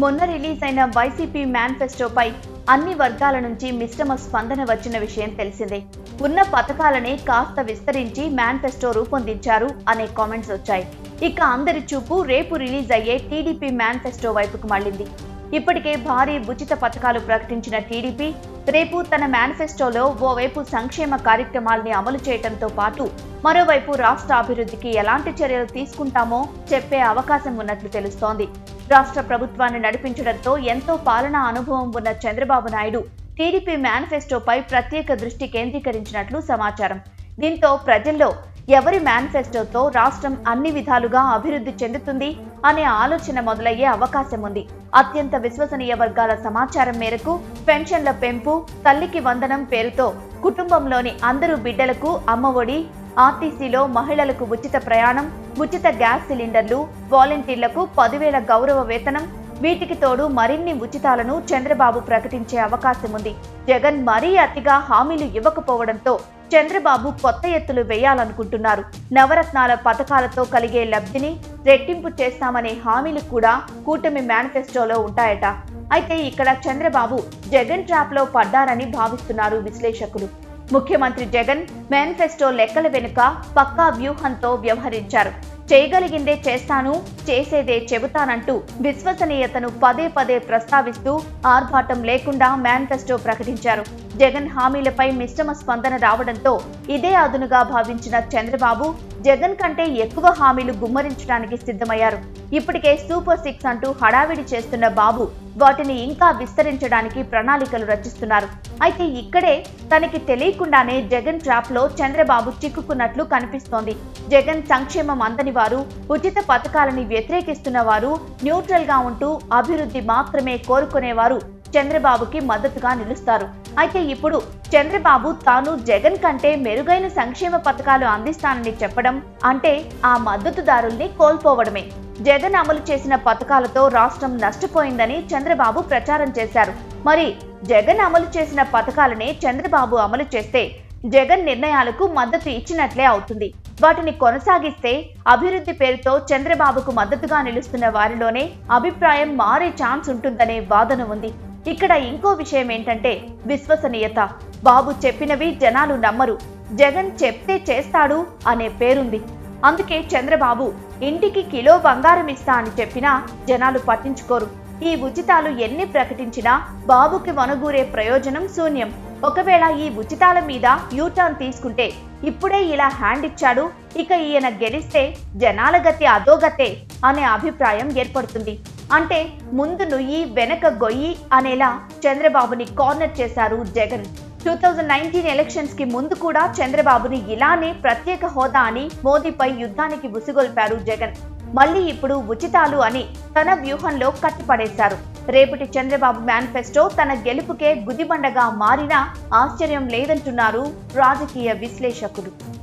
మొన్న రిలీజ్ అయిన వైసీపీ మేనిఫెస్టోపై అన్ని వర్గాల నుంచి మిశ్రమ స్పందన వచ్చిన విషయం తెలిసిందే. ఉన్న పథకాలనే కాస్త విస్తరించి మేనిఫెస్టో రూపొందించారు అనే కామెంట్స్ వచ్చాయి. ఇక అందరి చూపు రేపు రిలీజ్ అయ్యే టీడీపీ మేనిఫెస్టో వైపుకు మళ్ళింది. ఇప్పటికే భారీ ఉచిత పథకాలు ప్రకటించిన టీడీపీ రేపు తన మేనిఫెస్టోలో ఓవైపు సంక్షేమ కార్యక్రమాల్ని అమలు చేయడంతో పాటు మరోవైపు రాష్ట్ర అభివృద్ధికి ఎలాంటి చర్యలు తీసుకుంటామో చెప్పే అవకాశం ఉన్నట్లు తెలుస్తోంది. రాష్ట్ర ప్రభుత్వాన్ని నడిపించడంతో ఎంతో పాలనా అనుభవం ఉన్న చంద్రబాబు నాయుడు టీడీపీ మేనిఫెస్టోపై ప్రత్యేక దృష్టి కేంద్రీకరించినట్లు సమాచారం. దీంతో ప్రజల్లో ఎవరి మేనిఫెస్టోతో రాష్ట్రం అన్ని విధాలుగా అభివృద్ధి చెందుతుంది అనే ఆలోచన మొదలయ్యే అవకాశం ఉంది. అత్యంత విశ్వసనీయ వర్గాల సమాచారం మేరకు పెన్షన్ల పెంపు తల్లికి వందనం పేరుతో కుటుంబంలోని అందరు బిడ్డలకు అమ్మఒడి ఆర్టీసీలో మహిళలకు ఉచిత ప్రయాణం ఉచిత గ్యాస్ సిలిండర్లు వాలంటీర్లకు పదివేల గౌరవ వేతనం వీటికి తోడు మరిన్ని ఉచితాలను చంద్రబాబు ప్రకటించే అవకాశం ఉంది. జగన్ మరీ అతిగా హామీలు ఇవ్వకపోవడంతో చంద్రబాబు కొత్త ఎత్తులు వేయాలనుకుంటున్నారు. నవరత్నాల పథకాలతో కలిగే లబ్ధిని రెట్టింపు చేస్తామనే హామీలు కూడా కూటమి మేనిఫెస్టోలో ఉంటాయట. అయితే ఇక్కడ చంద్రబాబు జగన్ ట్రాప్లో పడ్డారని భావిస్తున్నారు విశ్లేషకులు. ముఖ్యమంత్రి జగన్ మేనిఫెస్టో లెక్కల వెనుక పక్కా వ్యూహంతో వ్యవహరించారు. చేయగలిగిందే చేస్తాను చేసేదే చెబుతానంటూ విశ్వసనీయతను పదే పదే ప్రస్తావిస్తూ ఆర్భాటం లేకుండా మేనిఫెస్టో ప్రకటించారు. జగన్ హామీలపై మిశ్రమ స్పందన రావడంతో ఇదే అదునుగా భావించిన చంద్రబాబు జగన్ కంటే ఎక్కువ హామీలు గుమ్మరించడానికి సిద్ధమయ్యారు. ఇప్పటికే సూపర్ సిక్స్ అంటూ హడావిడి చేస్తున్న బాబు వాటిని ఇంకా విస్తరించడానికి ప్రణాళికలు రచిస్తున్నారు. అయితే ఇక్కడే తనకి తెలియకుండానే జగన్ ట్రాప్లో చంద్రబాబు చిక్కుకున్నట్లు కనిపిస్తోంది. జగన్ సంక్షేమం అందని వారు ఉచిత పథకాలని వ్యతిరేకిస్తున్న వారు న్యూట్రల్గా ఉంటూ అభివృద్ధి మాత్రమే కోరుకునేవారు చంద్రబాబుకి మద్దతుగా నిలుస్తారు. అయితే ఇప్పుడు చంద్రబాబు తాను జగన్ కంటే మెరుగైన సంక్షేమ పథకాలు అందిస్తానని చెప్పడం అంటే ఆ మద్దతుదారుల్ని కోల్పోవడమే. జగన్ అమలు చేసిన పథకాలతో రాష్ట్రం నష్టపోయిందని చంద్రబాబు ప్రచారం చేశారు. మరి జగన్ అమలు చేసిన పథకాలనే చంద్రబాబు అమలు చేస్తే జగన్ నిర్ణయాలకు మద్దతు ఇచ్చినట్లే అవుతుంది. వాటిని కొనసాగిస్తే అభివృద్ధి పేరుతో చంద్రబాబుకు మద్దతుగా నిలుస్తున్న వారిలోనే అభిప్రాయం మారే ఛాన్స్ ఉంటుందనే వాదన ఉంది. ఇక్కడ ఇంకో విషయం ఏంటంటే విశ్వసనీయత. బాబు చెప్పినవి జనాలు నమ్మరు. జగన్ చెప్తే చేస్తాడు అనే పేరుంది. అందుకే చంద్రబాబు ఇంటికి కిలో బంగారం ఇస్తా అని చెప్పినా జనాలు పట్టించుకోరు. ఈ ఉచితాలు ఎన్ని ప్రకటించినా బాబుకి వనగూరే ప్రయోజనం శూన్యం. ఒకవేళ ఈ ఉచితాల మీద యూటర్న్ తీసుకుంటే ఇప్పుడే ఇలా హ్యాండ్ ఇచ్చాడు ఇక ఈయన గెలిస్తే జనాల గతి అదోగతే అనే అభిప్రాయం ఏర్పడుతుంది. అంటే ముందు నుయ్యి వెనక గొయ్యి అనేలా చంద్రబాబుని కార్నర్ చేశారు జగన్. టూ థౌజండ్ నైన్టీన్ ఎలక్షన్స్కి ముందు కూడా చంద్రబాబుని ఇలానే ప్రత్యేక హోదా అని మోదీపై యుద్ధానికి ఉసిగొల్పారు జగన్. మళ్ళీ ఇప్పుడు ఉచితాలు అని తన వ్యూహంలో కట్టిపడేశారు. రేపటి చంద్రబాబు మేనిఫెస్టో తన గెలుపుకే గుదిబండగా మారినా ఆశ్చర్యం లేదంటున్నారు రాజకీయ విశ్లేషకులు.